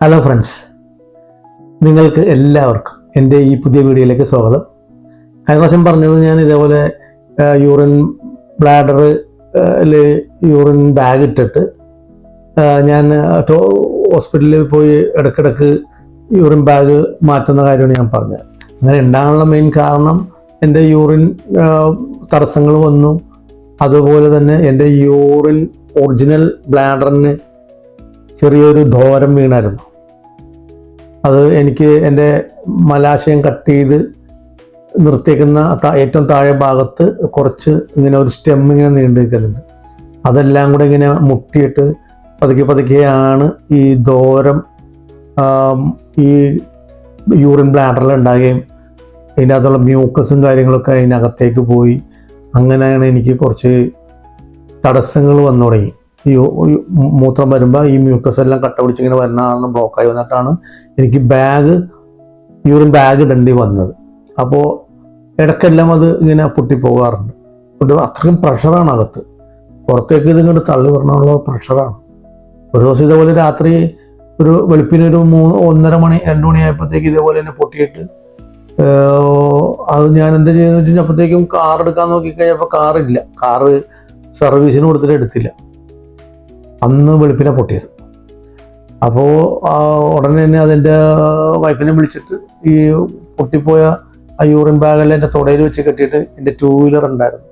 Hello friends നിങ്ങൾക്ക് എല്ലാവർക്കും എന്റെ ഈ പുതിയ വീഡിയോയിലേക്ക് സ്വാഗതം. കഴിഞ്ഞ പ്രാവശ്യം പറഞ്ഞത് ഞാൻ ഇതേപോലെ യൂറിൻ ബ്ലാഡർ യൂറിൻ ബാഗ് ഇട്ടിട്ട് ഞാൻ ഹോസ്പിറ്റലിൽ പോയി ഇടയ്ക്കിടയ്ക്ക് യൂറിൻ ബാഗ് മാറ്റുന്ന കാര്യമാണ് ഞാൻ പറഞ്ഞത്. അങ്ങനെ ഉണ്ടാകാനുള്ള മെയിൻ കാരണം എന്റെ യൂറിൻ തടസ്സങ്ങൾ വന്നു. അതുപോലെ തന്നെ എന്റെ യൂറിൻ ഒറിജിനൽ ബ്ലാഡറിന് ചെറിയൊരു ധോരം വീണായിരുന്നു. അത് എനിക്ക് എന്റെ മലാശയം കട്ട് ചെയ്ത് നിർത്തിയേക്കുന്ന ഏറ്റവും താഴെ ഭാഗത്ത് കുറച്ച് ഇങ്ങനെ ഒരു സ്റ്റെം ഇങ്ങനെ നീണ്ടു അതെല്ലാം കൂടെ ഇങ്ങനെ മുട്ടിയിട്ട് പതുക്കെ പതുക്കെയാണ് ഈ ദോരം ഈ യൂറിൻ ബ്ലാഡറിൽ ഉണ്ടാകുകയും അതിന്റെ അകത്തുള്ള മ്യൂക്കസും കാര്യങ്ങളൊക്കെ അതിനകത്തേക്ക് പോയി. അങ്ങനെയാണ് എനിക്ക് കുറച്ച് തടസ്സങ്ങൾ വന്നു തുടങ്ങി. മൂത്രം വരുമ്പോൾ ഈ മ്യൂക്കസ് എല്ലാം കട്ട പിടിച്ച് ഇങ്ങനെ വരുന്നതാണ് ബ്ലോക്കായി വന്നിട്ടാണ് എനിക്ക് ബാഗ് യൂറിൻ ബാഗ് ഇടേണ്ടി വന്നത്. അപ്പോൾ ഇടയ്ക്കെല്ലാം അത് ഇങ്ങനെ പൊട്ടിപ്പോകാറുണ്ട്. പൊട്ടി അത്രയും പ്രഷറാണ് അകത്ത്. പുറത്തേക്ക് ഇത് ഇങ്ങോട്ട് തള്ളി വരണമുള്ള പ്രഷറാണ് ഒരു ദിവസം ഇതേപോലെ രാത്രി ഒരു വെളുപ്പിന് ഒരു മൂന്ന് ഒന്നര മണി രണ്ട് മണിയായപ്പോഴത്തേക്ക് ഇതേപോലെ തന്നെ പൊട്ടിയിട്ട് അത് ഞാൻ എന്താ ചെയ്തെന്ന് വെച്ച് കഴിഞ്ഞാൽ അപ്പോഴത്തേക്കും കാർ എടുക്കാൻ നോക്കിക്കഴിഞ്ഞപ്പോൾ കാറില്ല കാറ് സർവീസിന് കൊടുത്തിട്ട് എടുത്തില്ല. അന്ന് വെളുപ്പിനെ പൊട്ടിയത്. അപ്പോൾ ഉടനെ തന്നെ അതെന്റെ വൈഫിനെ വിളിച്ചിട്ട് ഈ പൊട്ടിപ്പോയ ആ യൂറിൻ ബാഗെല്ലാം എന്റെ തുടയിൽ വെച്ച് കെട്ടിയിട്ട് എന്റെ ടൂ വീലർ ഉണ്ടായിരുന്നു.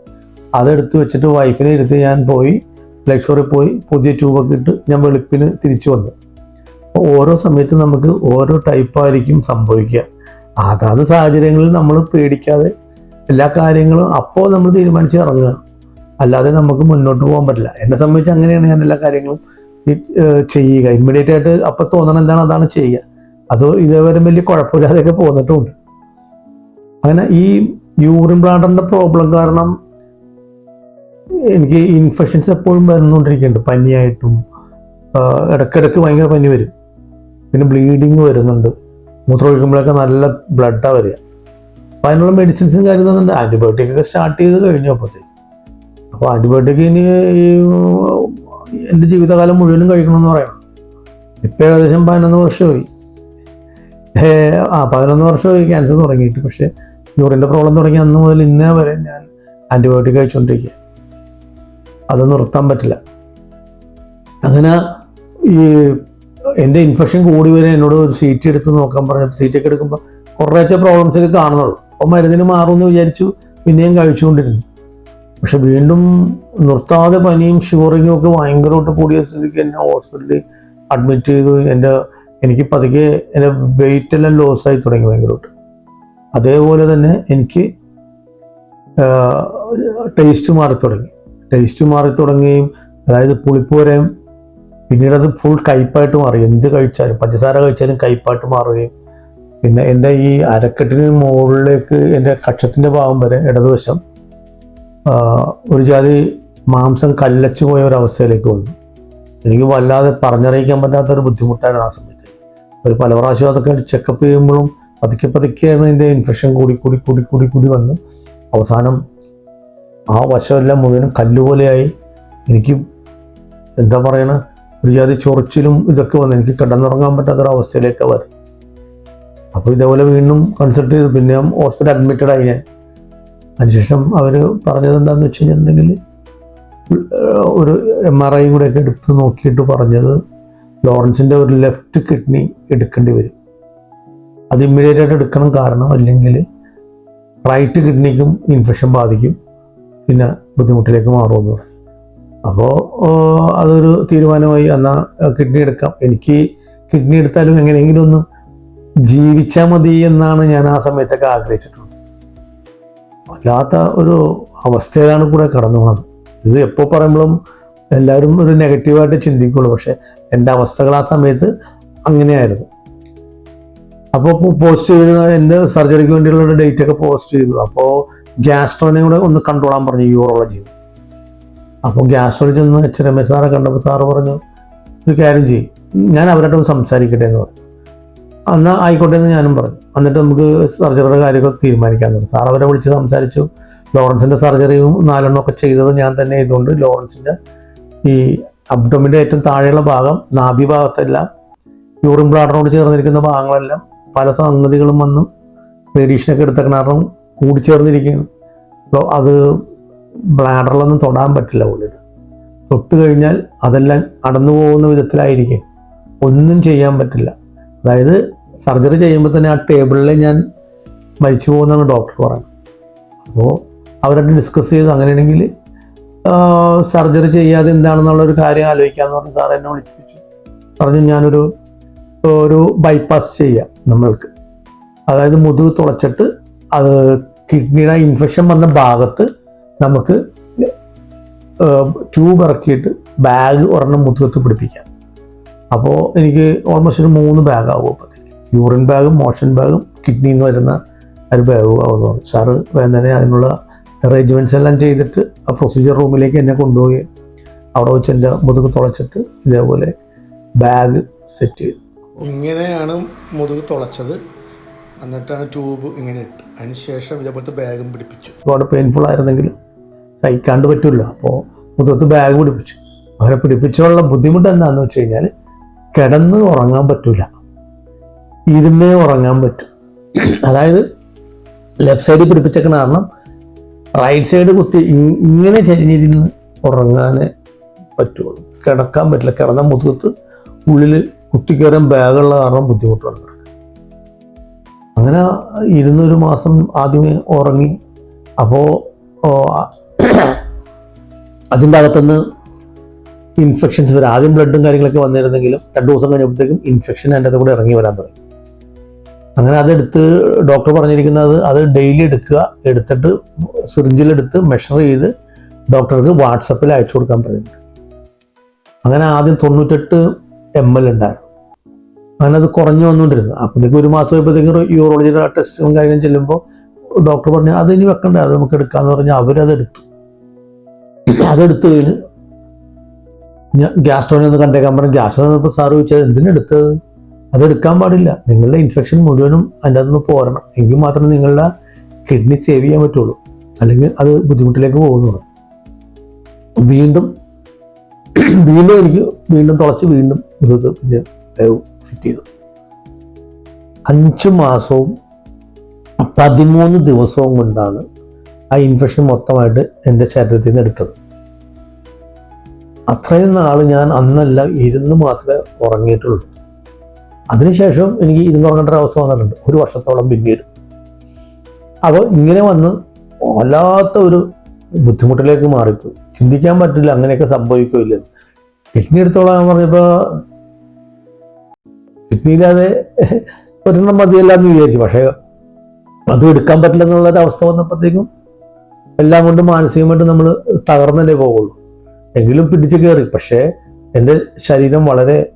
അതെടുത്ത് വെച്ചിട്ട് വൈഫിനെ എടുത്ത് ഞാൻ പോയി ലക്ഷറി പോയി പുതിയ ട്യൂബൊക്കെ ഇട്ട് ഞാൻ വെളുപ്പിന് തിരിച്ചു വന്നു. അപ്പോൾ ഓരോ സമയത്തും നമുക്ക് ഓരോ ടൈപ്പായിരിക്കും സംഭവിക്കുക. അതാത് സാഹചര്യങ്ങളിൽ നമ്മൾ പേടിക്കാതെ എല്ലാ കാര്യങ്ങളും അപ്പോൾ നമ്മൾ തീരുമാനിച്ച് ഇറങ്ങുക. അല്ലാതെ നമുക്ക് മുന്നോട്ട് പോകാൻ പറ്റില്ല. എന്നെ സംബന്ധിച്ച് അങ്ങനെയാണ് ഞാൻ എല്ലാ കാര്യങ്ങളും ചെയ്യുക. ഇമ്മീഡിയറ്റ് ആയിട്ട് അപ്പൊ തോന്നണം എന്താണ്? അതാണ് ചെയ്യുക. അത് ഇതേവരെ വലിയ കുഴപ്പമില്ലാതെയൊക്കെ പോന്നിട്ടുണ്ട്. അങ്ങനെ ഈ യൂറിൻ ബ്ലാഡറിന്റെ പ്രോബ്ലം കാരണം എനിക്ക് ഇൻഫെക്ഷൻസ് എപ്പോഴും വരുന്നുകൊണ്ടിരിക്കുന്നുണ്ട് പനിയായിട്ടും ഇടക്കിടക്ക് ഭയങ്കര പനി വരും. പിന്നെ ബ്ലീഡിങ് വരുന്നുണ്ട്. മൂത്രമൊഴിക്കുമ്പോഴൊക്കെ നല്ല ബ്ലഡാണ് വരിക. അപ്പം അതിനുള്ള മെഡിസിൻസും കാര്യം തന്നുണ്ട് ആന്റിബയോട്ടിക് ഒക്കെ സ്റ്റാർട്ട് ചെയ്ത് കഴിഞ്ഞു അപ്പോഴത്തേക്ക് അപ്പോൾ ആന്റിബയോട്ടിക് ഇനി ഈ എന്റെ ജീവിതകാലം മുഴുവനും കഴിക്കണമെന്ന് പറയണം. ഇപ്പം ഏകദേശം പതിനൊന്ന് വർഷമായി. ആ പതിനൊന്ന് വർഷമായി ക്യാൻസർ തുടങ്ങിയിട്ട്. പക്ഷേ യൂറിന്റെ പ്രോബ്ലം തുടങ്ങി അന്ന് മുതൽ ഇന്നേ വരെ ഞാൻ ആന്റിബയോട്ടിക് കഴിച്ചുകൊണ്ടിരിക്കുക അത് നിർത്താൻ പറ്റില്ല. അങ്ങനെ ഈ എന്റെ ഇൻഫെക്ഷൻ കൂടി വരെ എന്നോട് ഒരു സീറ്റ് എടുത്ത് നോക്കാൻ പറഞ്ഞപ്പോൾ സീറ്റൊക്കെ എടുക്കുമ്പോൾ കുറേശ്ശെ പ്രോബ്ലംസ് ഒക്കെ കാണുന്നുള്ളൂ. അപ്പോൾ മരുന്നിന് മാറുമെന്ന് വിചാരിച്ചു പിന്നെയും കഴിച്ചുകൊണ്ടിരുന്നു. പക്ഷെ വീണ്ടും നിർത്താതെ പനിയും ഷിവറിങ്ങും ഒക്കെ ഭയങ്കരമായിട്ട് കൂടിയ സ്ഥിതിക്ക് എന്നെ ഹോസ്പിറ്റലിൽ അഡ്മിറ്റ് ചെയ്തു. എന്റെ എനിക്ക് പതുക്കെ എന്റെ വെയിറ്റ് എല്ലാം ലോസ് ആയി തുടങ്ങി ഭയങ്കരമായിട്ട്. അതേപോലെ തന്നെ എനിക്ക് ടേസ്റ്റ് മാറി തുടങ്ങി. ടേസ്റ്റ് മാറി തുടങ്ങുകയും അതായത് പുളിപ്പ് വരെയും പിന്നീട് അത് ഫുൾ കയ്പായിട്ട് മാറി. എന്ത് കഴിച്ചാലും പഞ്ചസാര കഴിച്ചാലും കയ്പായിട്ട് മാറുകയും പിന്നെ എന്റെ ഈ അരക്കെട്ടിന് മുകളിലേക്ക് എന്റെ കക്ഷത്തിന്റെ ഭാഗം വരെ ഇടതുവശം ഒരു ജാതി മാംസം കല്ലച്ചു പോയ ഒരവസ്ഥയിലേക്ക് വന്നു. എനിക്ക് വല്ലാതെ പറഞ്ഞറിയിക്കാൻ പറ്റാത്തൊരു ബുദ്ധിമുട്ടായിരുന്നു ആ സമയത്ത്. ഒരു പല പ്രാവശ്യം അതൊക്കെ ചെക്കപ്പ് ചെയ്യുമ്പോഴും പതുക്കെ പതുക്കെയാണ് എന്റെ ഇൻഫെക്ഷൻ കൂടി കൂടി കൂടി കൂടി കൂടി വന്ന്. അവസാനം ആ വശമെല്ലാം മുഴുവനും കല്ലുപോലെയായി. എനിക്ക് എന്താ പറയണ? ഒരു ജാതി ചൊറിച്ചിലും ഇതൊക്കെ വന്നു എനിക്ക് കിടന്നുറങ്ങാൻ പറ്റാത്തൊരവസ്ഥയിലേക്ക് വരുന്നത് അപ്പോൾ ഇതേപോലെ വീണ്ടും കൺസൾട്ട് ചെയ്തു. പിന്നെ ഹോസ്പിറ്റൽ അഡ്മിറ്റഡായി ഞാൻ. അതിനുശേഷം അവർ പറഞ്ഞത് എന്താണെന്ന് വെച്ച് കഴിഞ്ഞിട്ടുണ്ടെങ്കിൽ ഒരു എം ആർ ഐ കൂടെ ഒക്കെ എടുത്ത് നോക്കിയിട്ട് പറഞ്ഞത് ലോറൻസിന്റെ ഒരു ലെഫ്റ്റ് കിഡ്നി എടുക്കേണ്ടി വരും. അത് ഇമ്മീഡിയറ്റ് ആയിട്ട് എടുക്കണം കാരണം അല്ലെങ്കിൽ റൈറ്റ് കിഡ്നിക്കും ഇൻഫെക്ഷൻ ബാധിക്കും പിന്നെ ബുദ്ധിമുട്ടിലേക്ക് മാറുമെന്ന് പറഞ്ഞു അപ്പോൾ അതൊരു തീരുമാനമായി എന്നാൽ കിഡ്നി എടുക്കാം. എനിക്ക് കിഡ്നി എടുത്താലും എങ്ങനെയെങ്കിലും ഒന്ന് ജീവിച്ചാൽ മതി എന്നാണ് ഞാൻ ആ സമയത്തൊക്കെ ആഗ്രഹിച്ചിട്ടുള്ളത്. വല്ലാത്ത ഒരു അവസ്ഥയിലാണ് കൂടെ കടന്നു പോകുന്നത് ഇത് എപ്പോൾ പറയുമ്പോഴും എല്ലാവരും ഒരു നെഗറ്റീവായിട്ട് ചിന്തിക്കുള്ളൂ. പക്ഷെ എന്റെ അവസ്ഥകൾ ആ സമയത്ത് അങ്ങനെയായിരുന്നു. അപ്പോൾ പോസ്റ്റ് ചെയ്ത് എന്റെ സർജറിക്ക് വേണ്ടിയുള്ള ഡേറ്റ് ഒക്കെ പോസ്റ്റ് ചെയ്തു. അപ്പോൾ ഗ്യാസ്ട്രോനെ കൂടെ ഒന്ന് കണ്ടോളാൻ പറഞ്ഞു യൂറോളജി അപ്പോൾ ഗ്യാസ്ട്രോളജി ചെന്ന് എച്ച് രമേ സാറെ കണ്ടപ്പോൾ സാറ് പറഞ്ഞു ഒരു കാര്യം ചെയ്യും ഞാൻ അവരായിട്ടൊന്ന് സംസാരിക്കട്ടെ എന്ന് പറഞ്ഞു. എന്നാൽ ആയിക്കോട്ടെ എന്ന് ഞാനും പറഞ്ഞു. എന്നിട്ട് നമുക്ക് സർജറിയുടെ കാര്യമൊക്കെ തീരുമാനിക്കാൻ തുടങ്ങി സാർ അവരെ വിളിച്ച് സംസാരിച്ചു. ലോറൻസിന്റെ സർജറിയും നാലെണ്ണം ഒക്കെ ചെയ്തത് ഞാൻ തന്നെ ചെയ്തുകൊണ്ട് ലോറൻസിന്റെ ഈ അബ്ഡോമിന്റെ ഏറ്റവും താഴെയുള്ള ഭാഗം നാഭി ഭാഗത്തെല്ലാം യൂറിൻ ബ്ലാഡറിനോട് ചേർന്നിരിക്കുന്ന ഭാഗങ്ങളെല്ലാം പല സംഗതികളും വന്ന് റേഡിയേഷനൊക്കെ എടുത്ത കാരണം കൂടിച്ചേർന്നിരിക്കുകയാണ് അപ്പോൾ അത് ബ്ലാഡറിലൊന്നും തൊടാൻ പറ്റില്ല ഉള്ളിട്ട് തൊട്ട് കഴിഞ്ഞാൽ അതെല്ലാം അടന്നു പോകുന്ന വിധത്തിലായിരിക്കും. ഒന്നും ചെയ്യാൻ പറ്റില്ല. അതായത് സർജറി ചെയ്യുമ്പോൾ തന്നെ ആ ടേബിളിൽ ഞാൻ മരിച്ചു പോകുന്നതാണ് ഡോക്ടർ പറയുന്നത്. അപ്പോൾ അവരായിട്ട് ഡിസ്കസ് ചെയ്ത്. അങ്ങനെയാണെങ്കിൽ സർജറി ചെയ്യാതെ എന്താണെന്നുള്ളൊരു കാര്യം ആലോചിക്കാമെന്ന് പറഞ്ഞ് സാർ എന്നെ വിളിപ്പിച്ചു. പറഞ്ഞു ഞാനൊരു ഒരു ബൈപ്പാസ് ചെയ്യാം നമ്മൾക്ക്. അതായത് മുതുക് തുളച്ചിട്ട് അത് കിഡ്നിയുടെ ഇൻഫെക്ഷൻ വന്ന ഭാഗത്ത് നമുക്ക് ട്യൂബ് ഇറക്കിയിട്ട് ബാഗ് ഒരെണ്ണം മുതുകത്ത് പിടിപ്പിക്കാം. അപ്പോൾ എനിക്ക് ഓൾമോസ്റ്റ് ഒരു മൂന്ന് ബാഗ് ആവും അപ്പോഴത്തേക്ക് യൂറിൻ ബാഗും മോഷൻ ബാഗും കിഡ്നിയിൽ നിന്ന് വരുന്ന ഒരു ബാഗും ആവുന്നതാണ് സാറ് വേഗം അതിനുള്ള അറേഞ്ച്മെന്റ്സ് എല്ലാം ചെയ്തിട്ട് ആ പ്രൊസീജിയർ റൂമിലേക്ക് എന്നെ കൊണ്ടുപോയി അവിടെ വെച്ച് എന്റെ മുതുക് തുളച്ചിട്ട് ഇതേപോലെ ബാഗ് സെറ്റ് ചെയ്തു. ഇങ്ങനെയാണ് മുതുക് തുളച്ചത്. എന്നിട്ടാണ് ട്യൂബ് ഇങ്ങനെ ഇട്ട്. അതിന് ശേഷം ഇതേപോലത്തെ ബാഗും പിടിപ്പിച്ചു. ഒരുപാട് പെയിൻഫുൾ ആയിരുന്നെങ്കിലും സഹിക്കാണ്ട് പറ്റില്ല അപ്പോൾ മുതുകത്ത് ബാഗ് പിടിപ്പിച്ചു. അവരെ പിടിപ്പിച്ചുള്ള ബുദ്ധിമുട്ട് എന്താണെന്ന് വെച്ച് കഴിഞ്ഞാൽ കിടന്ന് ഉറങ്ങാൻ പറ്റൂല. ഇരുന്നേ ഉറങ്ങാൻ പറ്റും. അതായത് ലെഫ്റ്റ് സൈഡിൽ പിടിപ്പിച്ചേക്കണ കാരണം റൈറ്റ് സൈഡ് കുത്തി ഇങ്ങനെ ചരിഞ്ഞിരുന്ന് ഉറങ്ങാനേ പറ്റുള്ളൂ. കിടക്കാൻ പറ്റില്ല. കിടന്ന മുതുകത്ത് ഉള്ളിൽ കുത്തിക്കയറാൻ ബാഗുള്ള കാരണം ബുദ്ധിമുട്ടാണ്. അങ്ങനെ ഇരുന്നൊരു മാസം ആദ്യമേ ഉറങ്ങി. അപ്പോൾ അതിന്റെ അകത്തുനിന്ന് ഇൻഫെക്ഷൻസ് വരും. ആദ്യം ബ്ലഡും കാര്യങ്ങളൊക്കെ വന്നിരുന്നെങ്കിലും രണ്ട് ദിവസം കഴിഞ്ഞപ്പോഴത്തേക്കും ഇൻഫെക്ഷൻ അകത്ത് കൂടെ ഇറങ്ങി വരാൻ തുടങ്ങി. അങ്ങനെ അതെടുത്ത് ഡോക്ടർ പറഞ്ഞിരിക്കുന്നത് അത് ഡെയിലി എടുക്കുക എടുത്തിട്ട് സിറിഞ്ചിലെടുത്ത് മെഷർ ചെയ്ത് ഡോക്ടർക്ക് വാട്സപ്പിൽ അയച്ചു കൊടുക്കാൻ പറഞ്ഞിട്ടുണ്ട്. അങ്ങനെ ആദ്യം തൊണ്ണൂറ്റെട്ട് എം എൽ ഉണ്ടായിരുന്നു. അങ്ങനെ അത് കുറഞ്ഞു വന്നുകൊണ്ടിരുന്നു. അപ്പോഴത്തേക്ക് ഒരു മാസം ആയപ്പോഴത്തേക്കും യൂറോളജിയുടെ ടെസ്റ്റും കാര്യങ്ങളും ചെല്ലുമ്പോൾ ഡോക്ടർ പറഞ്ഞു അത് ഇനി വെക്കണ്ട അത് നമുക്ക് എടുക്കാന്ന് പറഞ്ഞ് അവരതെടുത്തു. അതെടുത്തു കഴിഞ്ഞ് ഞാൻ സ്റ്റോണിൽ ഒന്ന് കണ്ടേക്കാൻ പറഞ്ഞു ഗ്യാസ് തന്നപ്പോൾ സാറ് ചോദിച്ചത് എന്തിനെടുത്തത്? അതെടുക്കാൻ പാടില്ല. നിങ്ങളുടെ ഇൻഫെക്ഷൻ മുഴുവനും അതിന്റെ അകത്തുനിന്ന് പോരണം. എങ്കിൽ മാത്രമേ നിങ്ങളുടെ കിഡ്നി സേവ് ചെയ്യാൻ പറ്റുള്ളൂ. അല്ലെങ്കിൽ അത് ബുദ്ധിമുട്ടിലേക്ക് പോകുന്നുള്ളൂ. വീണ്ടും വീണ്ടും എനിക്ക് വീണ്ടും തുളച്ച് വീണ്ടും ഇത് പിന്നെ ഫിറ്റ് ചെയ്തു. അഞ്ച് മാസവും പതിമൂന്ന് ദിവസവും കൊണ്ടാണ് ആ ഇൻഫെക്ഷൻ മൊത്തമായിട്ട് എന്റെ ശരീരത്തിൽ നിന്ന് എടുത്തത്. അത്രയും നാൾ ഞാൻ അന്നല്ല ഇരുന്ന് മാത്രമേ ഉറങ്ങിയിട്ടുള്ളൂ. അതിനുശേഷം എനിക്ക് ഇരുന്നുറങ്ങേണ്ട ഒരു അവസ്ഥ വന്നിട്ടുണ്ട്. ഒരു വർഷത്തോളം പിന്നീട്. അപ്പോൾ ഇങ്ങനെ വന്ന് വല്ലാത്ത ഒരു ബുദ്ധിമുട്ടിലേക്ക് മാറിപ്പോയി. ചിന്തിക്കാൻ പറ്റില്ല അങ്ങനെയൊക്കെ സംഭവിക്കില്ല കിഡ്നി എടുത്തോളാൻ പറഞ്ഞപ്പോൾ കിഡ്നിയില്ലാതെ ഒരെണ്ണം മതിയല്ല എന്ന് വിചാരിച്ചു. പക്ഷേ അത് എടുക്കാൻ പറ്റില്ല എന്നുള്ളൊരു അവസ്ഥ വന്നപ്പോഴത്തേക്കും എല്ലാം കൊണ്ട് മാനസികമായിട്ട് നമ്മൾ തകർന്നല്ലേ പോകുള്ളൂ എങ്കിലും പിടിച്ചു കയറി. പക്ഷേ എന്റെ ശരീരം വളരെ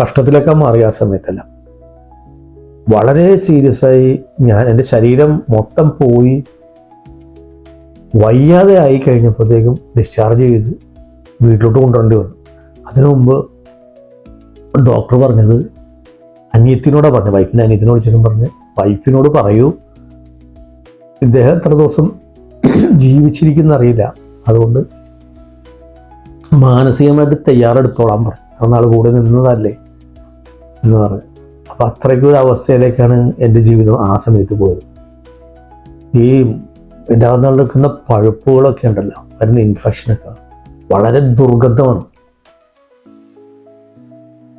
കഷ്ടത്തിലൊക്കെ മാറി ആ സമയത്തെല്ലാം. വളരെ സീരിയസ് ആയി ഞാൻ എന്റെ ശരീരം മൊത്തം പോയി വയ്യാതെ ആയി കഴിഞ്ഞപ്പോഴത്തേക്കും ഡിസ്ചാർജ് ചെയ്ത് വീട്ടിലോട്ട് കൊണ്ടുവരേണ്ടി വന്നു. അതിനു മുമ്പ് ഡോക്ടർ പറഞ്ഞത് അനിയത്തിനോടാണ് പറഞ്ഞു വൈഫിന്റെ അനിയത്തിനോട് ചെല്ലും പറഞ്ഞ് വൈഫിനോട് പറയൂ ഇദ്ദേഹം എത്ര ദിവസം ജീവിച്ചിരിക്കുന്ന അറിയില്ല. അതുകൊണ്ട് മാനസികമായിട്ട് തയ്യാറെടുത്തോളാൻ പറഞ്ഞു. അന്നാൾ കൂടെ നിന്നതല്ലേ? എന്ന് പറഞ്ഞു. അപ്പം അത്രയ്ക്കും ഒരു അവസ്ഥയിലേക്കാണ് എന്റെ ജീവിതം ആ സമയത്ത് പോയത്. ഈ എന്റെ അകത്ത് നടക്കുന്ന പഴുപ്പുകളൊക്കെ ഉണ്ടല്ലോ വരുന്ന ഇൻഫെക്ഷനൊക്കെ വളരെ ദുർഗന്ധമാണ്.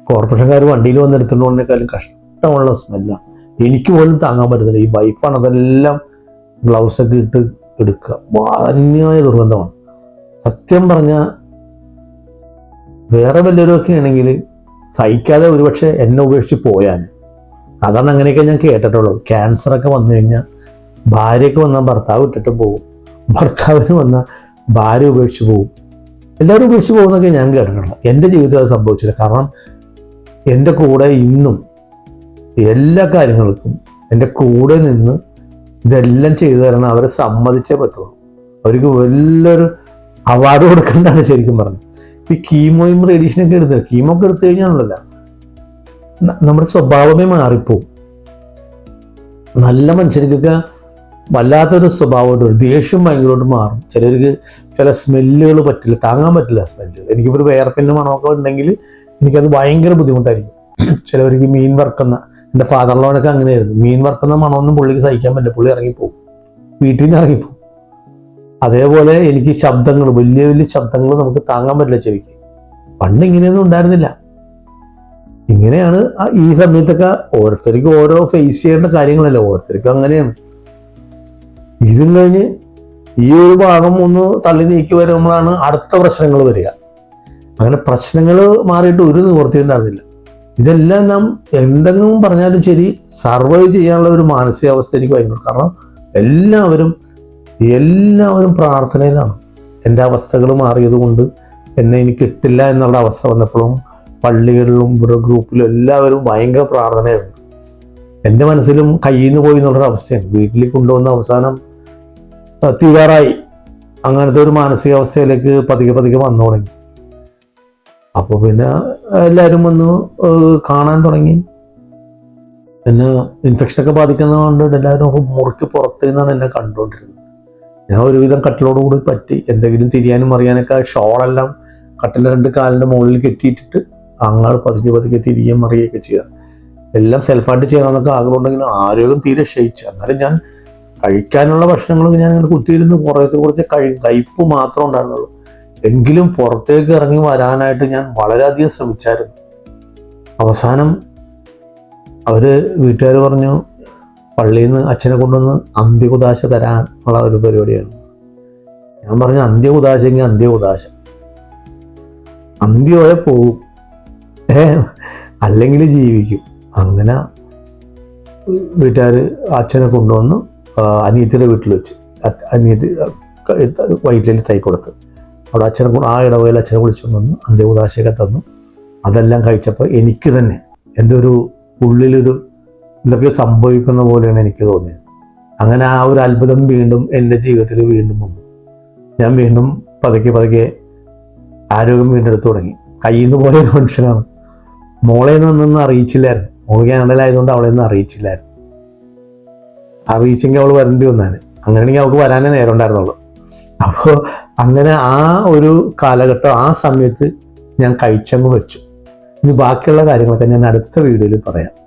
കോർപ്പറേഷൻകാർ വണ്ടിയിൽ വന്നെടുത്തുള്ളതിനേക്കാളും കഷ്ടമുള്ള സ്മെല്ലാണ് എനിക്ക് പോലും താങ്ങാൻ പറ്റുന്നില്ല ഈ വൈഫാണ് അതെല്ലാം ഗ്ലൗസൊക്കെ ഇട്ട് എടുക്കുക. മാന്യമായ ദുർഗന്ധമാണ്. സത്യം പറഞ്ഞാൽ വേറെ വല്ലവരൊക്കെ ആണെങ്കിൽ സഹിക്കാതെ ഒരുപക്ഷെ എന്നെ ഉപേക്ഷിച്ച് പോയാൽ. സാധാരണ അങ്ങനെയൊക്കെ ഞാൻ കേട്ടിട്ടുള്ളൂ ക്യാൻസറൊക്കെ വന്നു കഴിഞ്ഞാൽ ഭാര്യയ്ക്ക് വന്നാൽ ഭർത്താവ് ഇട്ടിട്ട് പോകും. ഭർത്താവിന് വന്നാൽ ഭാര്യ ഉപേക്ഷിച്ച് പോകും. എല്ലാവരും ഉപേക്ഷിച്ച് പോകുന്നൊക്കെ ഞാൻ കേട്ടിട്ടുള്ളത് എന്റെ ജീവിതത്തിൽ അത് സംഭവിച്ചില്ല. കാരണം എന്റെ കൂടെ ഇന്നും എല്ലാ കാര്യങ്ങൾക്കും എന്റെ കൂടെ നിന്ന് ഇതെല്ലാം ചെയ്തു തരണം അവരെ സമ്മതിച്ചേ പറ്റുള്ളൂ. അവർക്ക് വലിയൊരു അവാർഡ് കൊടുക്കേണ്ടതാണ് ശരിക്കും പറഞ്ഞത്. ഈ കീമോയും റേഡിയേഷനൊക്കെ എടുത്ത് കീമോ ഒക്കെ എടുത്തു കഴിഞ്ഞാണല്ലോ നമ്മുടെ സ്വഭാവമേ മാറിപ്പോവും. നല്ല മനുഷ്യർക്കൊക്കെ വല്ലാത്തൊരു സ്വഭാവമായിട്ട് വരും. ദേഷ്യം ഭയങ്കരമായിട്ട് മാറും. ചിലർക്ക് ചില സ്മെല്ലുകൾ പറ്റില്ല. താങ്ങാൻ പറ്റില്ല സ്മെല്ല് എനിക്കിപ്പോൾ ഒരു വേർപ്പിന്റെ മണമൊക്കെ ഉണ്ടെങ്കിൽ എനിക്കത് ഭയങ്കര ബുദ്ധിമുട്ടായിരിക്കും. ചിലവർക്ക് മീൻ വറക്കുന്ന എന്റെ ഫാദറിലോനൊക്കെ അങ്ങനെയായിരുന്നു. മീൻ വറക്കുന്ന മണമൊന്നും പുള്ളിക്ക് സഹിക്കാൻ പറ്റില്ല. പുള്ളി ഇറങ്ങിപ്പോവും. വീട്ടിൽ നിന്ന് ഇറങ്ങിപ്പോവും. അതേപോലെ എനിക്ക് ശബ്ദങ്ങൾ വലിയ വലിയ ശബ്ദങ്ങൾ നമുക്ക് താങ്ങാൻ പറ്റില്ല ചെവിക്ക്. പണ്ട് ഇങ്ങനെയൊന്നും ഉണ്ടായിരുന്നില്ല. ഇങ്ങനെയാണ് ഈ സമയത്തൊക്കെ ഓരോരുത്തർക്കും ഓരോ ഫേസ് ചെയ്യേണ്ട കാര്യങ്ങളല്ലേ? ഓരോരുത്തർക്കും അങ്ങനെയാണ്. ഇതും കഴിഞ്ഞ് ഈ ഒരു ഭാഗം ഒന്ന് തള്ളി നീക്കി വരുമ്പോഴാണ് അടുത്ത പ്രശ്നങ്ങൾ വരിക. അങ്ങനെ പ്രശ്നങ്ങൾ മാറിയിട്ട് ഒരു നിവൃത്തി ഉണ്ടായിരുന്നില്ല. ഇതെല്ലാം നാം എന്തെങ്കിലും പറഞ്ഞാലും ശരി സർവൈവ് ചെയ്യാനുള്ള ഒരു മാനസികാവസ്ഥ എനിക്ക് ഭയങ്കര കാരണം എല്ലാവരും എല്ലാവരും പ്രാർത്ഥനയിലാണ്. എന്റെ അവസ്ഥകൾ മാറിയത് കൊണ്ട് എന്നെ എനിക്ക് കിട്ടില്ല എന്നുള്ള അവസ്ഥ വന്നപ്പോഴും പള്ളികളിലും ഇവിടെ ഗ്രൂപ്പിലും എല്ലാവരും ഭയങ്കര പ്രാർത്ഥനയായിരുന്നു. എന്റെ മനസ്സിലും കയ്യിൽ നിന്ന് പോയി എന്നുള്ളൊരു അവസ്ഥയാണ്. വീട്ടിൽ കൊണ്ടുവന്ന അവസാനം തീരാറായി. അങ്ങനത്തെ ഒരു മാനസികാവസ്ഥയിലേക്ക് പതുക്കെ പതുക്കെ വന്നു തുടങ്ങി. അപ്പോൾ പിന്നെ എല്ലാവരും വന്ന് കാണാൻ തുടങ്ങി. പിന്നെ ഇൻഫെക്ഷനൊക്കെ ബാധിക്കുന്നതുകൊണ്ട് എല്ലാവരും മുറുക്കി പുറത്തു നിന്നാണ് എന്നെ കണ്ടുകൊണ്ടിരുന്നത്. ഞാൻ ഒരുവിധം കട്ടിലോട് കൂടി പറ്റി. എന്തെങ്കിലും തിരിയാനും അറിയാനൊക്കെ ഷോളെല്ലാം കട്ടിലെ രണ്ട് കാലിന്റെ മുകളിൽ കെട്ടിയിട്ടിട്ട് അങ്ങൾ പതുക്കെ പതുക്കെ തിരികെയും മറിയുകയൊക്കെ ചെയ്യുക എല്ലാം സെൽഫായിട്ട് ചെയ്യണമെന്നൊക്കെ ആഗ്രഹം ഉണ്ടെങ്കിലും ആരോഗ്യം തീരെ ക്ഷയിച്ചു എന്നാലും ഞാൻ കഴിക്കാനുള്ള ഭക്ഷണങ്ങളൊക്കെ ഞാൻ ഇങ്ങനെ കുത്തിയിരുന്ന് പുറത്തെ കുറച്ച് കഴി കയ്പ് മാത്രമേ ഉണ്ടായിരുന്നുള്ളൂ. എങ്കിലും പുറത്തേക്ക് ഇറങ്ങി വരാനായിട്ട് ഞാൻ വളരെയധികം ശ്രമിച്ചായിരുന്നു. അവസാനം അവർ വീട്ടുകാർ പറഞ്ഞു പള്ളിയിൽ നിന്ന് അച്ഛനെ കൊണ്ടുവന്ന് അന്ത്യകുദാശ തരാൻ ഉള്ള ഒരു പരിപാടിയാണ്. ഞാൻ പറഞ്ഞു അന്ത്യകുദാശെങ്കിൽ അന്ത്യകുദാശ. അന്ത്യോടെ പോവും. ഏ അല്ലെങ്കിൽ ജീവിക്കും. അങ്ങനെ വീട്ടുകാർ അച്ഛനെ കൊണ്ടുവന്ന് അനിയത്തിയുടെ വീട്ടിൽ വെച്ച് അനിയത്തി വൈറ്റിലേക്ക് തൈ കൊടുത്ത്. അവിടെ അച്ഛനെ ആ ഇടവയിൽ അച്ഛനെ വിളിച്ചുകൊണ്ട് വന്ന് അന്ത്യകുദാശയൊക്കെ തന്നു. അതെല്ലാം കഴിച്ചപ്പോൾ എനിക്ക് തന്നെ എന്റെ ഒരു ഉള്ളിലൊരു എന്തൊക്കെ സംഭവിക്കുന്ന പോലെയാണ് എനിക്ക് തോന്നിയത്. അങ്ങനെ ആ ഒരു അത്ഭുതം വീണ്ടും എന്റെ ജീവിതത്തിൽ വീണ്ടും വന്നു. ഞാൻ വീണ്ടും പതുക്കെ പതുക്കെ ആരോഗ്യം വീണ്ടെടുത്തു തുടങ്ങി. കയ്യിൽ നിന്ന് പോയ ഒരു മനുഷ്യനാണ്. മോളെ നിന്നൊന്നും അറിയിച്ചില്ലായിരുന്നു. മോൾ കാനഡയിലായതുകൊണ്ട് അവളെ ഒന്നും അറിയിച്ചില്ലായിരുന്നു. അറിയിച്ചെങ്കിൽ അവൾ വരേണ്ടി വന്നാൽ അങ്ങനെയാണെങ്കിൽ അവൾക്ക് വരാനേ നേരം ഉണ്ടായിരുന്നുള്ളൂ. അപ്പോൾ അങ്ങനെ ആ ഒരു കാലഘട്ടം ആ സമയത്ത് ഞാൻ കഴിച്ചങ്ങ് വെച്ചു. ഇനി ബാക്കിയുള്ള കാര്യങ്ങളൊക്കെ ഞാൻ അടുത്ത വീഡിയോയിൽ പറയാം.